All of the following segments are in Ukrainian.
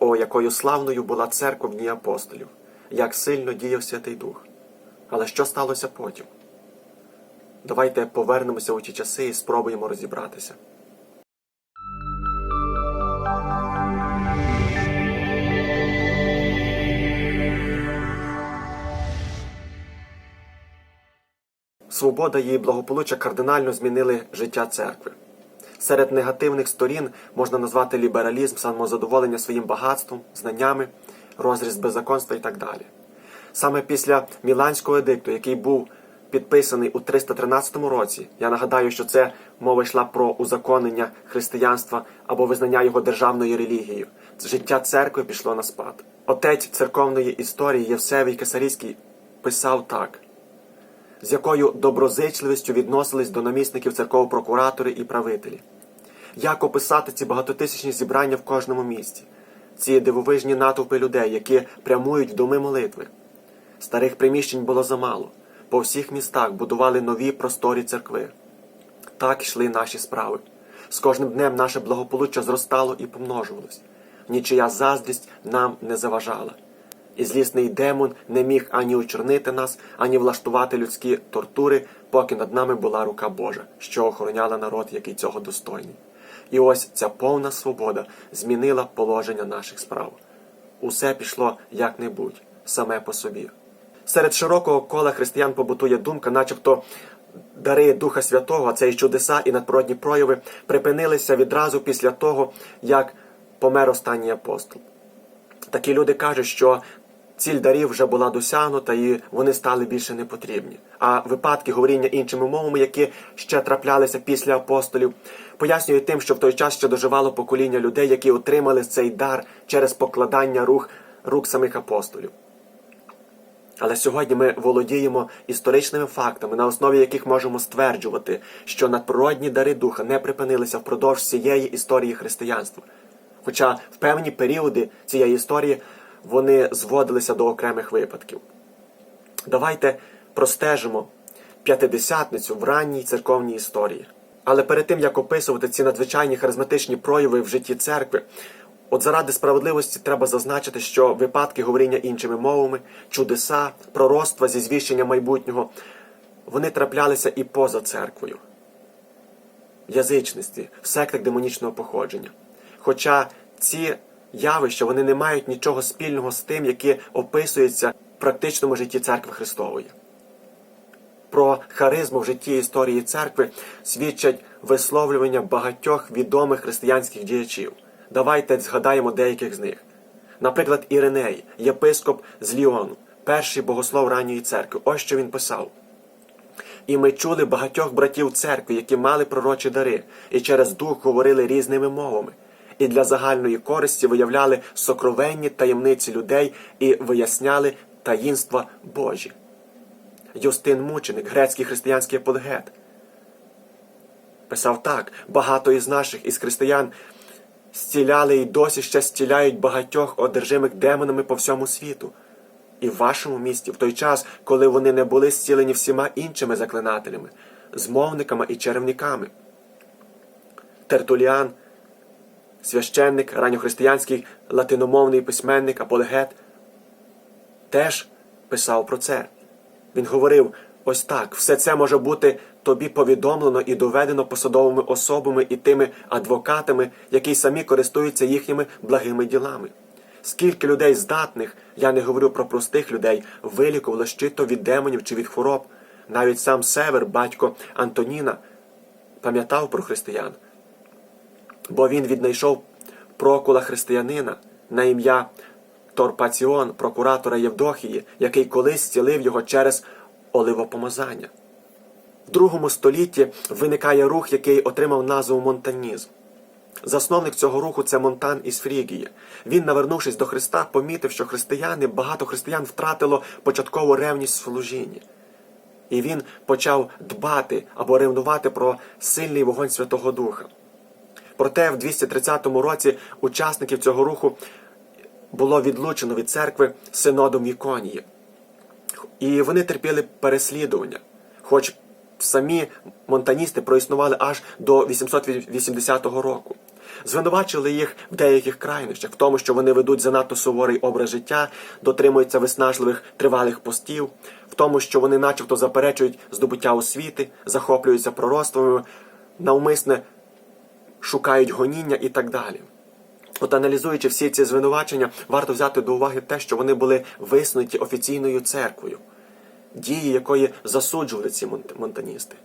О, якою славною була церква в дні апостолів, як сильно діяв Святий Дух. Але що сталося потім? Давайте повернемося у ті часи і спробуємо розібратися. Свобода і благополуччя кардинально змінили життя церкви. Серед негативних сторін можна назвати лібералізм, самозадоволення своїм багатством, знаннями, розріз беззаконства і так далі. Саме після Міланського едикту, який був підписаний у 313 році, я нагадаю, що це мова йшла про узаконення християнства або визнання його державною релігією. Життя церкви пішло на спад. Отець церковної історії Євсевій Кесарійський писав так з якою доброзичливістю відносились до намісників церков прокуратори і правителі. Як описати ці багатотисячні зібрання в кожному місті, ці дивовижні натовпи людей, які прямують в доми молитви? Старих приміщень було замало. По всіх містах будували нові просторі церкви. Так йшли наші справи. З кожним днем наше благополуччя зростало і помножувалось. Нічия заздрість нам не заважала. І злісний демон не міг ані очорнити нас, ані влаштувати людські тортури, поки над нами була рука Божа, що охороняла народ, який цього достойний. І ось ця повна свобода змінила положення наших справ. Усе пішло як-небудь, саме по собі. Серед широкого кола християн побутує думка, начебто дари Духа Святого, а це і чудеса, і надприродні прояви припинилися відразу після того, як помер останній апостол. Такі люди кажуть, що ціль дарів вже була досягнута і вони стали більше не потрібні. А випадки говоріння іншими мовами, які ще траплялися після апостолів, пояснюють тим, що в той час ще доживало покоління людей, які отримали цей дар через покладання рук, рук самих апостолів. Але сьогодні ми володіємо історичними фактами, на основі яких можемо стверджувати, що надприродні дари духа не припинилися впродовж всієї історії християнства. Хоча в певні періоди цієї історії вони зводилися до окремих випадків. Давайте простежимо п'ятидесятницю в ранній церковній історії. Але перед тим як описувати ці надзвичайні харизматичні прояви в житті церкви, от заради справедливості треба зазначити, що випадки говоріння іншими мовами, чудеса, пророцтва зі звіщення майбутнього, вони траплялися і поза церквою. В язичництві, в сектах демонічного походження. Хоча ці явища вони не мають нічого спільного з тим, які описуються в практичному житті церкви Христової. Про харизму в житті історії церкви свідчать висловлювання багатьох відомих християнських діячів. Давайте згадаємо деяких з них. Наприклад, Іриней, єпископ з Ліону, перший богослов ранньої церкви. Ось що він писав. І ми чули багатьох братів церкви, які мали пророчі дари, і через дух говорили різними мовами, і для загальної користі виявляли сокровенні таємниці людей і виясняли таїнства Божі. Юстин Мученик, грецький християнський апологет, писав так: багато із наших із християн зціляли і досі ще зціляють багатьох одержимих демонами по всьому світу. І в вашому місті, в той час, коли вони не були зцілені всіма іншими заклинателями, змовниками і черевниками. Тертуліан, священник, ранньохристиянський латиномовний письменник, апологет, теж писав про це. Він говорив: ось так, все це може бути тобі повідомлено і доведено посадовими особами і тими адвокатами, які самі користуються їхніми благими ділами. Скільки людей здатних, я не говорю про простих людей, вилікувало чи то від демонів чи від хвороб. Навіть сам Север, батько Антоніна, пам'ятав про християн, бо він віднайшов прокула християнина на ім'я Торпаціон, прокуратора Євдохії, який колись зцілив його через оливопомазання. В другому столітті виникає рух, який отримав назву монтанізм. Засновник цього руху це Монтан із Фрігії. Він, навернувшись до Христа, помітив, що християни, багато християн втратило початкову ревність в служінні. І він почав дбати або ревнувати про сильний вогонь Святого Духа. Проте в 230 році учасників цього руху було відлучено від церкви синодом Іконії. І вони терпіли переслідування, хоч самі монтаністи проіснували аж до 880 року. Звинувачили їх в деяких крайнощах, в тому, що вони ведуть занадто суворий образ життя, дотримуються виснажливих тривалих постів, в тому, що вони начебто заперечують здобуття освіти, захоплюються пророцтвами, навмисне шукають гоніння і так далі. От аналізуючи всі ці звинувачення, варто взяти до уваги те, що вони були висунуті офіційною церквою, дії якої засуджували ці монтаністи.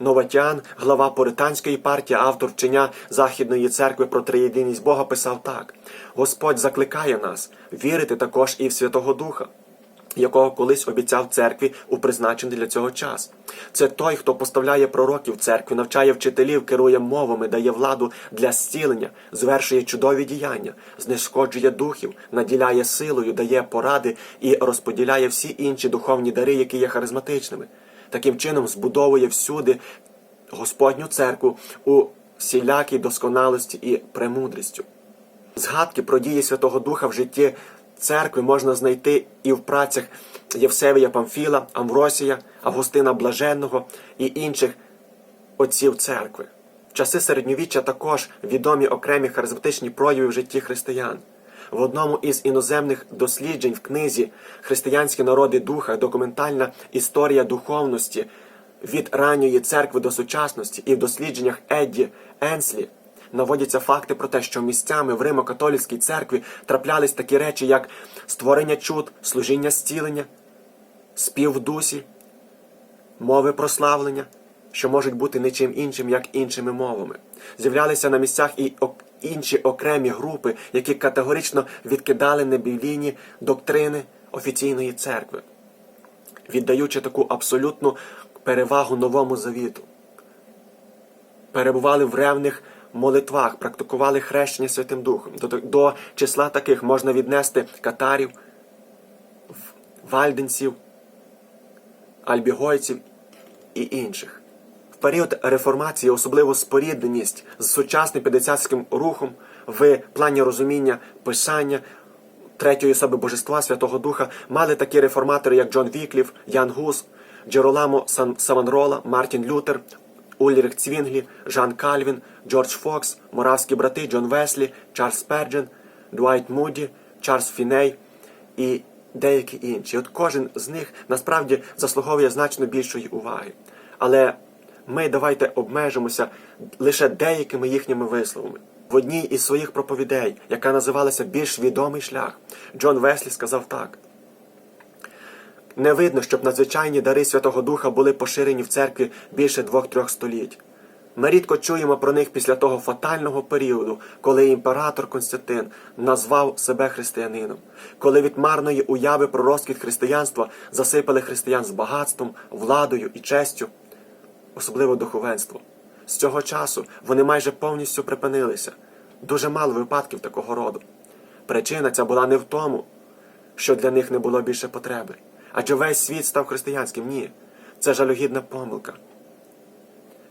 Новатян, глава Поританської партії, автор вчення Західної церкви про триєдиність Бога, писав так: Господь закликає нас вірити також і в Святого Духа, якого колись обіцяв церкві у призначений для цього час. Це той, хто поставляє пророків церкви, навчає вчителів, керує мовами, дає владу для зцілення, звершує чудові діяння, знешкоджує духів, наділяє силою, дає поради і розподіляє всі інші духовні дари, які є харизматичними. Таким чином збудовує всюди Господню церкву у всілякій досконалості і премудрістю. Згадки про дії Святого Духа в житті церкви можна знайти і в працях Євсевія Памфіла, Амвросія, Августина Блаженного і інших отців церкви. В часи середньовіччя також відомі окремі харизматичні прояви в житті християн. В одному із іноземних досліджень в книзі Християнські народи духа документальна історія духовності від ранньої церкви до сучасності і в дослідженнях Едді Енслі наводяться факти про те, що місцями в Римо-католицькій церкві траплялись такі речі, як створення чуд, служіння зцілення, спів в дусі, мови прославлення, що можуть бути нічим іншим, як іншими мовами. З'являлися на місцях і інші окремі групи, які категорично відкидали небіблійні доктрини офіційної церкви, віддаючи таку абсолютну перевагу новому завіту. Перебували в ревних молитвах, практикували хрещення Святим Духом. До, до числа таких можна віднести катарів, вальденців, альбігойців і інших. В період реформації особливо спорідненість з сучасним підецятським рухом в плані розуміння писання третьої особи Божества Святого Духа мали такі реформатори, як Джон Віклів, Ян Гус, Джероламо Саванрола, Мартін Лютер, Ульрих Цвінглі, Жан Кальвін, Джордж Фокс, Моравські брати, Джон Веслі, Чарльз Перджен, Дуайт Муді, Чарльз Фіней і деякі інші. От кожен з них насправді заслуговує значно більшої уваги. Але ми давайте обмежимося лише деякими їхніми висловами. В одній із своїх проповідей, яка називалася Більш відомий шлях, Джон Веслі сказав так. Не видно, щоб надзвичайні дари Святого Духа були поширені в церкві більше двох-трьох століть. Ми рідко чуємо про них після того фатального періоду, коли імператор Константин назвав себе християнином, коли від марної уяви про розквіт християнства засипали християн з багатством, владою і честю, особливо духовенство. З цього часу вони майже повністю припинилися. Дуже мало випадків такого роду. Причина ця була не в тому, що для них не було більше потреби. Адже весь світ став християнським. Ні. Це жалюгідна помилка.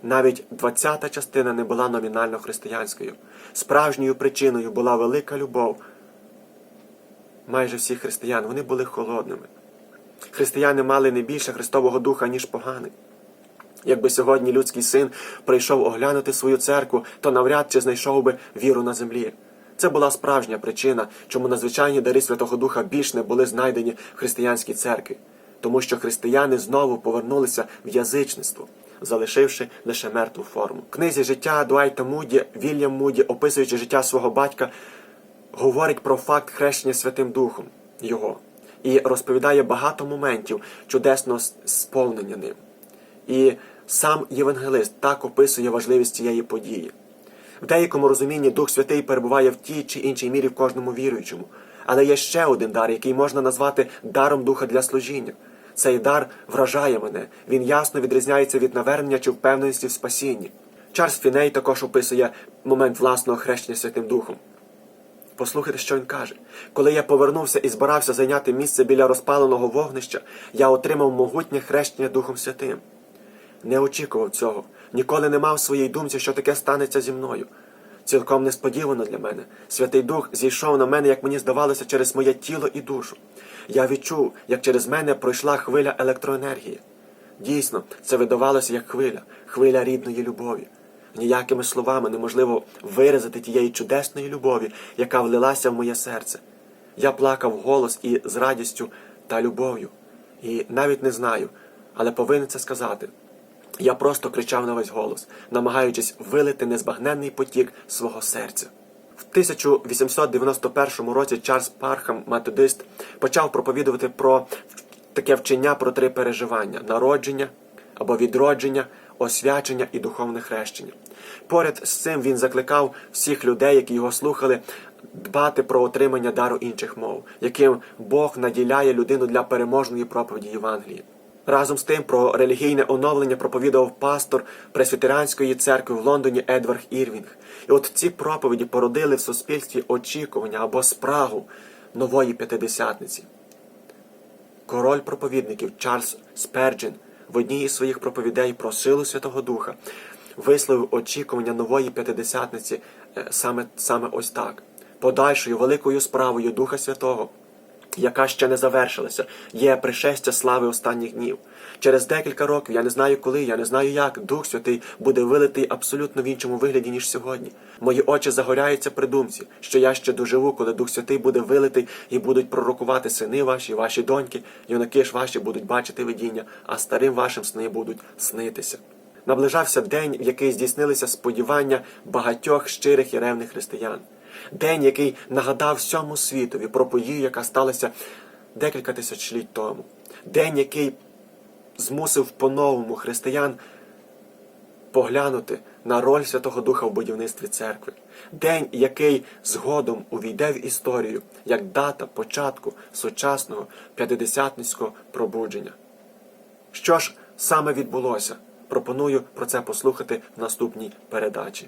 Навіть двадцята частина не була номінально християнською. Справжньою причиною була велика любов. Майже всіх християн вони були холодними. Християни мали не більше Христового Духа, ніж поганий. Якби сьогодні людський син прийшов оглянути свою церкву, то навряд чи знайшов би віру на землі. Це була справжня причина, чому надзвичайні дари Святого Духа більш не були знайдені в християнській церкві, тому що християни знову повернулися в язичництво, залишивши лише мертву форму. В книзі життя Дуайта Муді Вільям Муді, описуючи життя свого батька, говорить про факт хрещення Святим Духом його і розповідає багато моментів чудесного сповнення ним. І сам євангелист так описує важливість цієї події. В деякому розумінні Дух Святий перебуває в тій чи іншій мірі в кожному віруючому. Але є ще один дар, який можна назвати даром Духа для служіння. Цей дар вражає мене. Він ясно відрізняється від навернення чи впевненості в спасінні. Чарльз Фіней також описує момент власного хрещення Святим Духом. Послухайте, що він каже. Коли я повернувся і збирався зайняти місце біля розпаленого вогнища, я отримав могутнє хрещення Духом Святим. Не очікував цього, ніколи не мав в своїй думці, що таке станеться зі мною. Цілком несподівано для мене. Святий Дух зійшов на мене, як мені здавалося, через моє тіло і душу. Я відчув, як через мене пройшла хвиля електроенергії. Дійсно, це видавалося як хвиля, хвиля рідної любові. Ніякими словами неможливо виразити тієї чудесної любові, яка влилася в моє серце. Я плакав голос і з радістю та любов'ю. І навіть не знаю, але повинен це сказати. Я просто кричав на весь голос, намагаючись вилити незбагненний потік свого серця. В 1891 році Чарльз Пархам, методист, почав проповідувати про таке вчення про три переживання: народження або відродження, освячення і духовне хрещення. Поряд з цим він закликав всіх людей, які його слухали, дбати про отримання дару інших мов, яким Бог наділяє людину для переможної проповіді Євангелії. Разом з тим про релігійне оновлення проповідував пастор Пресвітеріанської церкви в Лондоні Едвард Ірвінг. І от ці проповіді породили в суспільстві очікування або спрагу нової п'ятидесятниці. Король проповідників Чарльз Сперджин в одній із своїх проповідей про силу Святого Духа висловив очікування нової п'ятидесятниці е, саме, саме ось так. Подальшою великою справою Духа Святого, яка ще не завершилася, є пришестя слави останніх днів. Через декілька років, я не знаю коли, я не знаю як, Дух Святий буде вилитий абсолютно в іншому вигляді, ніж сьогодні. Мої очі загоряються при думці, що я ще доживу, коли Дух Святий буде вилитий і будуть пророкувати сини ваші, ваші доньки, юнаки ж ваші будуть бачити видіння, а старим вашим сни будуть снитися. Наближався день, в який здійснилися сподівання багатьох щирих і ревних християн. День, який нагадав всьому світові про подію, яка сталася декілька тисячоліть тому. День, який змусив по-новому християн поглянути на роль Святого Духа в будівництві церкви. День, який згодом увійде в історію як дата початку сучасного п'ятидесятницького пробудження. Що ж саме відбулося? Пропоную про це послухати в наступній передачі.